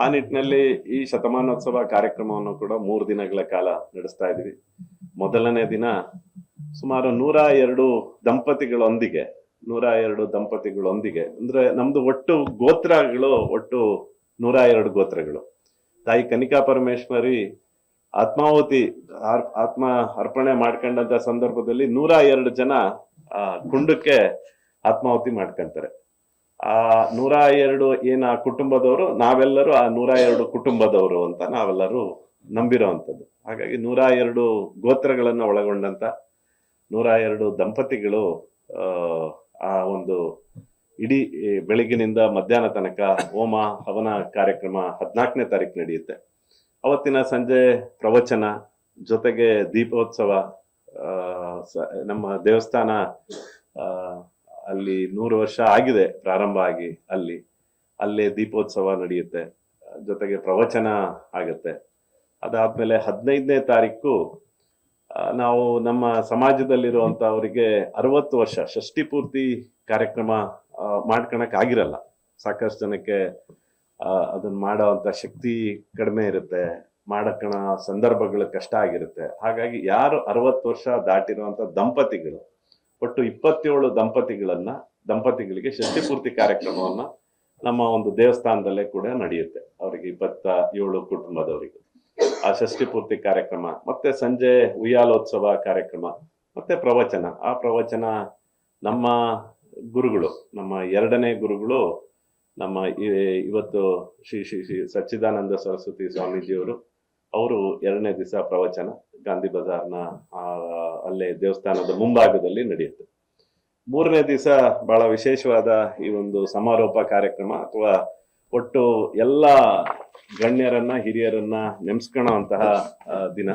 ಆ ನಿಟ್ಟಿನಲ್ಲಿ ಈ ಶತಮಾನೋತ್ಸವ ಕಾರ್ಯಕ್ರಮವನ್ನು ಕೂಡ ಮೂರು ದಿನಗಳ ಕಾಲ ನಡೆಸ್ತಾ ಇದ್ವಿ ಮೊದಲನೇ ದಿನ ಸುಮಾರು ನೂರ ಎರಡು ದಂಪತಿಗಳೊಂದಿಗೆ, ನೂರ ಎರಡು ದಂಪತಿಗಳೊಂದಿಗೆ, ಅಂದ್ರೆ ನಮ್ದು ಒಟ್ಟು ಗೋತ್ರಗಳು, ಒಟ್ಟು ನೂರ ಎರಡು ಗೋತ್ರಗಳು. ತಾಯಿ ಕನಿಕಾ ಪರಮೇಶ್ವರಿ ಆತ್ಮಾಹುತಿ ಆತ್ಮ ಅರ್ಪಣೆ ಮಾಡ್ಕೊಂಡಂತ ಸಂದರ್ಭದಲ್ಲಿ ನೂರ ಎರಡು ಜನ, ಆ, ಕುಂಡಕ್ಕೆ ಆತ್ಮಾಹುತಿ ಮಾಡ್ಕೊಂತಾರೆ. ಆ ನೂರ ಎರಡು ಏನ ಕುಟುಂಬದವರು ನಾವೆಲ್ಲರೂ ಆ ನೂರ ಎರಡು ಕುಟುಂಬದವರು ಅಂತ ನಾವೆಲ್ಲರೂ ನಂಬಿರೋವಂಥದ್ದು. ಹಾಗಾಗಿ ನೂರ ಎರಡು ಗೋತ್ರಗಳನ್ನ ಒಳಗೊಂಡಂತ ನೂರ ಎರಡು ದಂಪತಿಗಳು ಆ, ಒಂದು ಇಡೀ ಬೆಳಗಿನಿಂದ ಮಧ್ಯಾಹ್ನ ತನಕ ಹೋಮ ಹವನ ಕಾರ್ಯಕ್ರಮ ಹದಿನಾಲ್ಕನೇ ತಾರೀಕು ನಡೆಯುತ್ತೆ. ಅವತ್ತಿನ ಸಂಜೆ ಪ್ರವಚನ ಜೊತೆಗೆ ದೀಪೋತ್ಸವ ನಮ್ಮ ದೇವಸ್ಥಾನ ಆ, ಅಲ್ಲಿ ನೂರು ವರ್ಷ ಆಗಿದೆ ಪ್ರಾರಂಭ ಆಗಿ ಅಲ್ಲಿ. ಅಲ್ಲೇ ದೀಪೋತ್ಸವ ನಡೆಯುತ್ತೆ. ಜೊತೆಗೆ ಪ್ರವಚನ ಆಗುತ್ತೆ. ಅದಾದ್ಮೇಲೆ ಹದಿನೈದನೇ ತಾರೀಕು ನಾವು ನಮ್ಮ ಸಮಾಜದಲ್ಲಿರುವಂತವರಿಗೆ ಅರವತ್ತು ವರ್ಷ ಷಷ್ಠಿ ಪೂರ್ತಿ ಕಾರ್ಯಕ್ರಮ ಮಾಡ್ಕೊಳಕ್ ಆಗಿರಲ್ಲ. ಸಾಕಷ್ಟು ಜನಕ್ಕೆ ಅದನ್ನ ಮಾಡೋವಂತ ಶಕ್ತಿ ಕಡಿಮೆ ಇರುತ್ತೆ. ಮಾಡಕ್ಕಣ ಸಂದರ್ಭಗಳು ಕಷ್ಟ ಆಗಿರುತ್ತೆ. ಹಾಗಾಗಿ ಯಾರು ಅರವತ್ತು ವರ್ಷ ದಾಟಿರುವಂತ ದಂಪತಿಗಳು ಒಟ್ಟು ಇಪ್ಪತ್ತೇಳು ದಂಪತಿಗಳನ್ನ ದಂಪತಿಗಳಿಗೆ ಷಷ್ಟಿ ಪೂರ್ತಿ ಕಾರ್ಯಕ್ರಮವನ್ನ ನಮ್ಮ ಒಂದು ದೇವಸ್ಥಾನದಲ್ಲೇ ಕೂಡ ನಡೆಯುತ್ತೆ. ಅವರಿಗೆ ಇಪ್ಪತ್ತ ಏಳು ಕುಟುಂಬದವರಿಗೆ. ಆ ಷಷ್ಟಿ ಪೂರ್ತಿ ಕಾರ್ಯಕ್ರಮ, ಮತ್ತೆ ಸಂಜೆ ಉಯ್ಯಾಲೋತ್ಸವ ಕಾರ್ಯಕ್ರಮ, ಮತ್ತೆ ಪ್ರವಚನ. ಆ ಪ್ರವಚನ ನಮ್ಮ ಗುರುಗಳು, ನಮ್ಮ ಎರಡನೇ ಗುರುಗಳು, ನಮ್ಮ ಇವತ್ತು ಶ್ರೀ ಶ್ರೀ ಶ್ರೀ ಸಚ್ಚಿದಾನಂದ ಸರಸ್ವತಿ ಸ್ವಾಮೀಜಿಯವರು ಅವರು ಎರಡನೇ ದಿವಸ ಪ್ರವಚನ ಗಾಂಧಿ ಬಜಾರ್ನ ಅಲ್ಲೇ ದೇವಸ್ಥಾನದ ಮುಂಭಾಗದಲ್ಲಿ ನಡೆಯುತ್ತೆ. ಮೂರನೇ ದಿವಸ ಬಹಳ ವಿಶೇಷವಾದ ಈ ಒಂದು ಸಮಾರೋಪ ಕಾರ್ಯಕ್ರಮ ಅಥವಾ ಒಟ್ಟು ಎಲ್ಲ ಗಣ್ಯರನ್ನ, ಹಿರಿಯರನ್ನ ನೆಮ್ಸ್ಕೊಳ್ಳುವಂತಹ ದಿನ.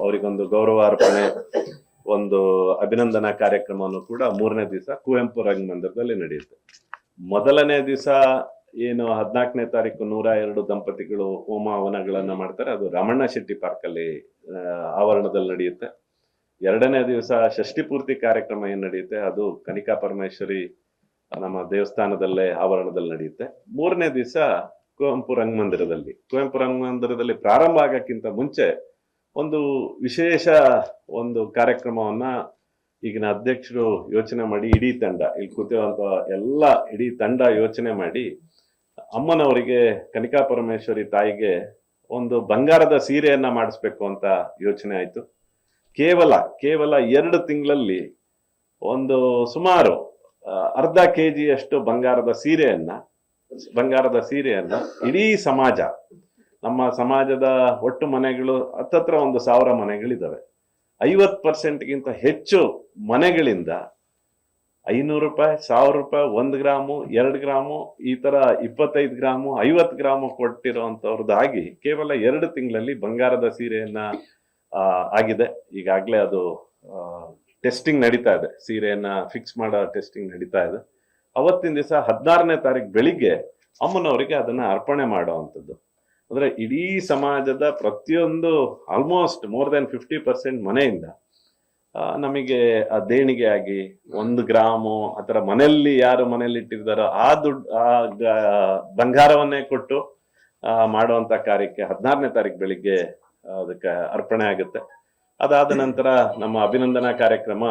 ಅವರಿಗೊಂದು ಗೌರವಾರ್ಪಣೆ ಒಂದು ಅಭಿನಂದನಾ ಕಾರ್ಯಕ್ರಮವನ್ನು ಕೂಡ ಮೂರನೇ ದಿವಸ ಕುವೆಂಪು ರಂಗಮಂದಿರದಲ್ಲಿ ನಡೆಯುತ್ತೆ. ಮೊದಲನೇ ದಿವಸ ಏನು ಹದಿನಾಲ್ಕನೇ ತಾರೀಕು ನೂರ ಎರಡು ದಂಪತಿಗಳು ಹೋಮ ಹವನಗಳನ್ನ ಮಾಡ್ತಾರೆ. ಅದು ರಮಣ್ಣ ಶೆಟ್ಟಿ ಪಾರ್ಕ್ ಅಲ್ಲಿ ಆವರಣದಲ್ಲಿ ನಡೆಯುತ್ತೆ. ಎರಡನೇ ದಿವಸ ಷಷ್ಠಿ ಪೂರ್ತಿ ಕಾರ್ಯಕ್ರಮ ಏನ್ ನಡೆಯುತ್ತೆ, ಅದು ಕನಿಕಾ ಪರಮೇಶ್ವರಿ ನಮ್ಮ ದೇವಸ್ಥಾನದಲ್ಲೇ ಆವರಣದಲ್ಲಿ ನಡೆಯುತ್ತೆ. ಮೂರನೇ ದಿವಸ ಕುವೆಂಪು ರಂಗಮಂದಿರದಲ್ಲಿ. ಕುವೆಂಪು ರಂಗಮಂದಿರದಲ್ಲಿ ಪ್ರಾರಂಭ ಆಗಕ್ಕಿಂತ ಮುಂಚೆ ಒಂದು ವಿಶೇಷ ಒಂದು ಕಾರ್ಯಕ್ರಮವನ್ನ ಈಗಿನ ಅಧ್ಯಕ್ಷರು ಯೋಚನೆ ಮಾಡಿ, ಇಡೀ ತಂಡ, ಇಲ್ಲಿ ಕೂತಿರುವಂತ ಎಲ್ಲ ಇಡೀ ತಂಡ ಯೋಚನೆ ಮಾಡಿ ಅಮ್ಮನವರಿಗೆ ಕನಿಕಾ ಪರಮೇಶ್ವರಿ ತಾಯಿಗೆ ಒಂದು ಬಂಗಾರದ ಸೀರೆಯನ್ನ ಮಾಡಿಸ್ಬೇಕು ಅಂತ ಯೋಚನೆ ಆಯ್ತು. ಕೇವಲ ಕೇವಲ ಎರಡು ತಿಂಗಳಲ್ಲಿ ಒಂದು ಸುಮಾರು ಅರ್ಧ ಕೆ ಜಿಯಷ್ಟು ಬಂಗಾರದ ಸೀರೆಯನ್ನ ಬಂಗಾರದ ಸೀರೆಯನ್ನ ಇಡೀ ಸಮಾಜ, ನಮ್ಮ ಸಮಾಜದ ಒಟ್ಟು ಮನೆಗಳು, ಹತ್ತತ್ರ ಒಂದು ಸಾವಿರ ಮನೆಗಳಿದ್ದಾವೆ ಐವತ್ ಪರ್ಸೆಂಟ್ಗಿಂತ ಹೆಚ್ಚು ಮನೆಗಳಿಂದ ಐನೂರು ರೂಪಾಯಿ, ಸಾವಿರ ರೂಪಾಯಿ, ಒಂದು ಗ್ರಾಮು, ಎರಡು ಗ್ರಾಮು, ಈ ತರ ಇಪ್ಪತ್ತೈದು ಗ್ರಾಮು, ಐವತ್ತು ಗ್ರಾಮು ಕೊಟ್ಟಿರೋಂಥವ್ರದ್ದಾಗಿ ಕೇವಲ ಎರಡು ತಿಂಗಳಲ್ಲಿ ಬಂಗಾರದ ಸೀರೆಯನ್ನ ಆಗಿದೆ. ಈಗಾಗಲೇ ಅದು ಟೆಸ್ಟಿಂಗ್ ನಡೀತಾ ಇದೆ. ಸೀರೆಯನ್ನ ಫಿಕ್ಸ್ ಮಾಡೋ ಟೆಸ್ಟಿಂಗ್ ನಡೀತಾ ಇದೆ. ಅವತ್ತಿನ ದಿವಸ ಹದಿನಾರನೇ ತಾರೀಕು ಬೆಳಿಗ್ಗೆ ಅಮ್ಮನವರಿಗೆ ಅದನ್ನ ಅರ್ಪಣೆ ಮಾಡುವಂಥದ್ದು. ಅಂದ್ರೆ ಇಡೀ ಸಮಾಜದ ಪ್ರತಿಯೊಂದು almost more than fifty percent ಮನೆಯಿಂದ ನಮಗೆ ದೇಣಿಗೆ ಆಗಿ ಒಂದು ಗ್ರಾಮು ಆತರ ಮನೆಯಲ್ಲಿ ಯಾರು ಮನೆಯಲ್ಲಿ ಇಟ್ಟಿರ್ತಾರೋ ಆ ದುಡ್ಡು ಆ ಬಂಗಾರವನ್ನೇ ಕೊಟ್ಟು ಮಾಡುವಂತ ಕಾರ್ಯಕ್ಕೆ ಹದಿನಾರನೇ ತಾರೀಕು ಬೆಳಿಗ್ಗೆ ಅದಕ್ಕೆ ಅರ್ಪಣೆ ಆಗುತ್ತೆ. ಅದಾದ ನಂತರ ನಮ್ಮ ಅಭಿನಂದನಾ ಕಾರ್ಯಕ್ರಮ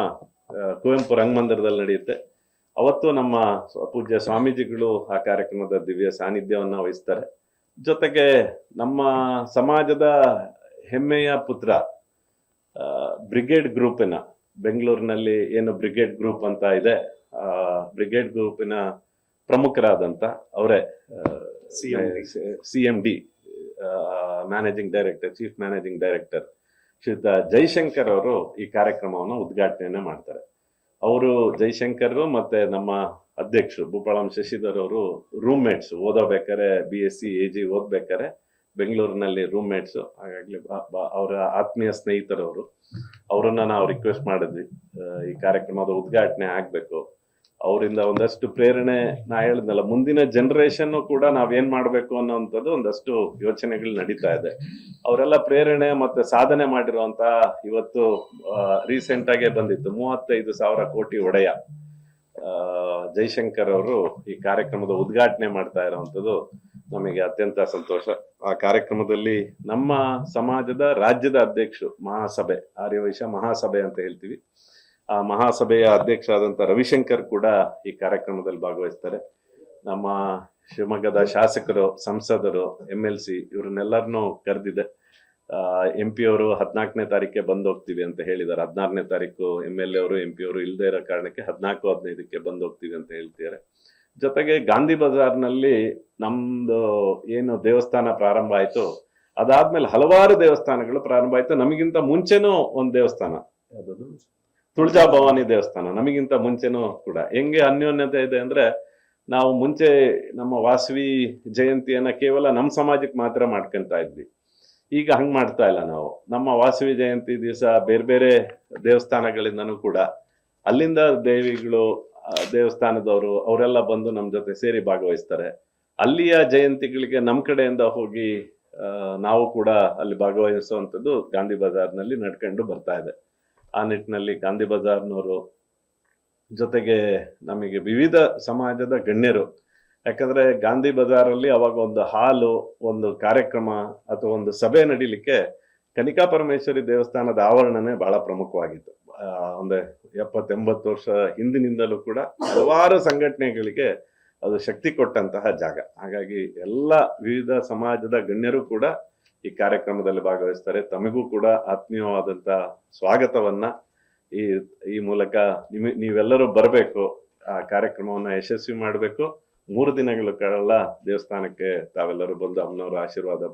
ಕುವೆಂಪು ರಂಗಮಂದಿರದಲ್ಲಿ ನಡೆಯುತ್ತೆ. ಅವತ್ತು ನಮ್ಮ ಪೂಜ್ಯ ಸ್ವಾಮೀಜಿಗಳು ಆ ಕಾರ್ಯಕ್ರಮದ ದಿವ್ಯ ಸಾನ್ನಿಧ್ಯವನ್ನ ವಹಿಸ್ತಾರೆ. ಜೊತೆಗೆ ನಮ್ಮ ಸಮಾಜದ ಹೆಮ್ಮೆಯ ಪುತ್ರ ಬ್ರಿಗೇಡ್ ಗ್ರೂಪಿನ ಬೆಂಗಳೂರಿನಲ್ಲಿ ಏನು ಬ್ರಿಗೇಡ್ ಗ್ರೂಪ್ ಅಂತ ಇದೆ. ಆ ಬ್ರಿಗೇಡ್ ಗ್ರೂಪಿನ ಪ್ರಮುಖರಾದಂತ ಅವರೇ C M D managing director chief managing director ಶ್ರೀತ Jaishankar ಅವರು ಈ ಕಾರ್ಯಕ್ರಮವನ್ನು ಉದ್ಘಾಟನೆಯನ್ನ ಮಾಡ್ತಾರೆ. ಅವರು ಜೈಶಂಕರ್ ಮತ್ತೆ ನಮ್ಮ ಅಧ್ಯಕ್ಷರು ಭೂಪಾಳಂ ಶಶಿಧರ್ ಅವರು roommates ಓದಬೇಕಾರೆ B S C A G ಓದ್ಬೇಕಾರೆ ಬೆಂಗಳೂರಿನಲ್ಲಿ ರೂಮ್ ಮೇಟ್ಸ್ ಹಾಗಾಗಿ ಬ- ಬ- ಅವರ ಆತ್ಮೀಯ ಸ್ನೇಹಿತರವರು, ಅವರನ್ನ ನಾವು ರಿಕ್ವೆಸ್ಟ್ ಮಾಡಿದ್ವಿ. ಈ ಕಾರ್ಯಕ್ರಮದ ಉದ್ಘಾಟನೆ ಆಗ್ಬೇಕು. ಅವರಿಂದ ಒಂದಷ್ಟು ಪ್ರೇರಣೆ ನಾ ಹೇಳಿದ್ನಲ್ಲ, ಮುಂದಿನ ಜನರೇಷನ್ ಕೂಡ ನಾವೇನ್ ಮಾಡ್ಬೇಕು ಅನ್ನೋಂಥದ್ದು ಒಂದಷ್ಟು ಯೋಚನೆಗಳು ನಡೀತಾ ಇದೆ. ಅವರೆಲ್ಲ ಪ್ರೇರಣೆ ಮತ್ತೆ ಸಾಧನೆ ಮಾಡಿರುವಂತ ಇವತ್ತು ರೀಸೆಂಟ್ ಆಗೇ ಬಂದಿತ್ತು, ಮೂವತ್ತೈದು ಸಾವಿರ ಕೋಟಿ ಒಡೆಯ. ಜೈಶಂಕರ್ ಅವರು ಈ ಕಾರ್ಯಕ್ರಮದ ಉದ್ಘಾಟನೆ ಮಾಡ್ತಾ ಇರುವಂತದ್ದು ನಮಗೆ ಅತ್ಯಂತ ಸಂತೋಷ. ಆ ಕಾರ್ಯಕ್ರಮದಲ್ಲಿ ನಮ್ಮ ಸಮಾಜದ ರಾಜ್ಯದ ಅಧ್ಯಕ್ಷರು ಮಹಾಸಭೆ, ಆರ್ಯವೈಶ್ಯ ಮಹಾಸಭೆ ಅಂತ ಹೇಳ್ತೀವಿ. ಆ ಮಹಾಸಭೆಯ ಅಧ್ಯಕ್ಷ ಆದಂತ ರವಿಶಂಕರ್ ಕೂಡ ಈ ಕಾರ್ಯಕ್ರಮದಲ್ಲಿ ಭಾಗವಹಿಸ್ತಾರೆ. ನಮ್ಮ ಶಿವಮೊಗ್ಗದ ಶಾಸಕರು, ಸಂಸದರು, ಎಂ ಎಲ್ ಸಿ ಇವ್ರನ್ನೆಲ್ಲರನ್ನೂ ಕರೆದಿದೆ. ಎಂ ಪಿ ಅವರು ಹದಿನಾಲ್ಕನೇ ತಾರೀಕೆ ಬಂದು ಹೋಗ್ತೀವಿ ಅಂತ ಹೇಳಿದ್ದಾರೆ. ಹದಿನಾರನೇ ತಾರೀಕು ಎಂ ಎಲ್ ಎ ಅವರು, ಎಂ ಪಿ ಅವರು ಇಲ್ಲದೆ ಇರೋ ಕಾರಣಕ್ಕೆ ಹದಿನಾಲ್ಕು, ಹದಿನೈದಕ್ಕೆ ಬಂದು ಹೋಗ್ತೀವಿ ಅಂತ ಹೇಳ್ತಿದ್ದಾರೆ. ಜೊತೆಗೆ ಗಾಂಧಿ ಬಜಾರ್ನಲ್ಲಿ ನಮ್ದು ಏನು ದೇವಸ್ಥಾನ ಪ್ರಾರಂಭ ಆಯ್ತು. ಅದಾದ್ಮೇಲೆ ಹಲವಾರು ದೇವಸ್ಥಾನಗಳು ಪ್ರಾರಂಭ ಆಯ್ತು. ನಮಗಿಂತ ಮುಂಚೆನೂ ಒಂದು ದೇವಸ್ಥಾನ. ಯಾವ್ದದು? ತುಳಜಾ ಭವಾನಿ ದೇವಸ್ಥಾನ. ನಮಗಿಂತ ಮುಂಚೆನೂ ಕೂಡ. ಹೆಂಗೆ ಅನ್ಯೋನ್ಯತೆ ಇದೆ ಅಂದ್ರೆ ನಾವು ಮುಂಚೆ ನಮ್ಮ ವಾಸವಿ ಜಯಂತಿಯನ್ನ ಕೇವಲ ನಮ್ಮ ಸಮಾಜಕ್ಕೆ ಮಾತ್ರ ಮಾಡ್ಕೊಂತ ಇದ್ವಿ. ಈಗ ಹಂಗ್ ಮಾಡ್ತಾ ಇಲ್ಲ ನಾವು. ನಮ್ಮ ವಾಸವಿ ಜಯಂತಿ ದಿವಸ ಬೇರೆ ಬೇರೆ ದೇವಸ್ಥಾನಗಳಿಂದನೂ ಕೂಡ ಅಲ್ಲಿಂದ ದೇವಿಗಳು ದೇವಸ್ಥಾನದವರು ಅವರೆಲ್ಲ ಬಂದು ನಮ್ಮ ಜೊತೆ ಸೇರಿ ಭಾಗವಹಿಸ್ತಾರೆ. ಅಲ್ಲಿಯ ಜಯಂತಿಗಳಿಗೆ ನಮ್ಮ ಕಡೆಯಿಂದ ಹೋಗಿ ನಾವು ಕೂಡ ಅಲ್ಲಿ ಭಾಗವಹಿಸುವಂಥದ್ದು ಗಾಂಧಿ ಬಜಾರ್ನಲ್ಲಿ ನಡ್ಕೊಂಡು ಬರ್ತಾ ಇದೆ. ಆ ನಿಟ್ಟಿನಲ್ಲಿ ಗಾಂಧಿ ಬಜಾರ್ನವರು ಜೊತೆಗೆ ನಮಗೆ ವಿವಿಧ ಸಮಾಜದ ಗಣ್ಯರು, ಯಾಕಂದ್ರೆ ಗಾಂಧಿ ಬಜಾರಲ್ಲಿ ಅವಾಗ ಒಂದು ಹಾಲು, ಒಂದು ಕಾರ್ಯಕ್ರಮ ಅಥವಾ ಒಂದು ಸಭೆ ನಡೀಲಿಕ್ಕೆ ಕನಿಕಾ ಪರಮೇಶ್ವರಿ ದೇವಸ್ಥಾನದ ಆವರಣನೇ ಬಹಳ ಪ್ರಮುಖವಾಗಿತ್ತು. ಒಂದು ಎಪ್ಪತ್ತೆಂಬತ್ತು ವರ್ಷ ಹಿಂದಿನಿಂದಲೂ ಕೂಡ ಹಲವಾರು ಸಂಘಟನೆಗಳಿಗೆ ಅದು ಶಕ್ತಿ ಕೊಟ್ಟಂತಹ ಜಾಗ. ಹಾಗಾಗಿ ಎಲ್ಲ ವಿವಿಧ ಸಮಾಜದ ಗಣ್ಯರು ಕೂಡ ಈ ಕಾರ್ಯಕ್ರಮದಲ್ಲಿ ಭಾಗವಹಿಸ್ತಾರೆ. ತಮಗೂ ಕೂಡ ಆತ್ಮೀಯವಾದಂತಹ ಸ್ವಾಗತವನ್ನ ಈ ಈ ಮೂಲಕ ನಿಮ್, ನೀವೆಲ್ಲರೂ ಬರಬೇಕು. ಆ ಕಾರ್ಯಕ್ರಮವನ್ನ ಯಶಸ್ವಿ ಮಾಡಬೇಕು. ಮೂರು ದಿನಗಳ ಕಾಲ ದೇವಸ್ಥಾನಕ್ಕೆ ತಾವೆಲ್ಲರೂ ಬಂದು ಅಮ್ಮನವರ ಆಶೀರ್ವಾದ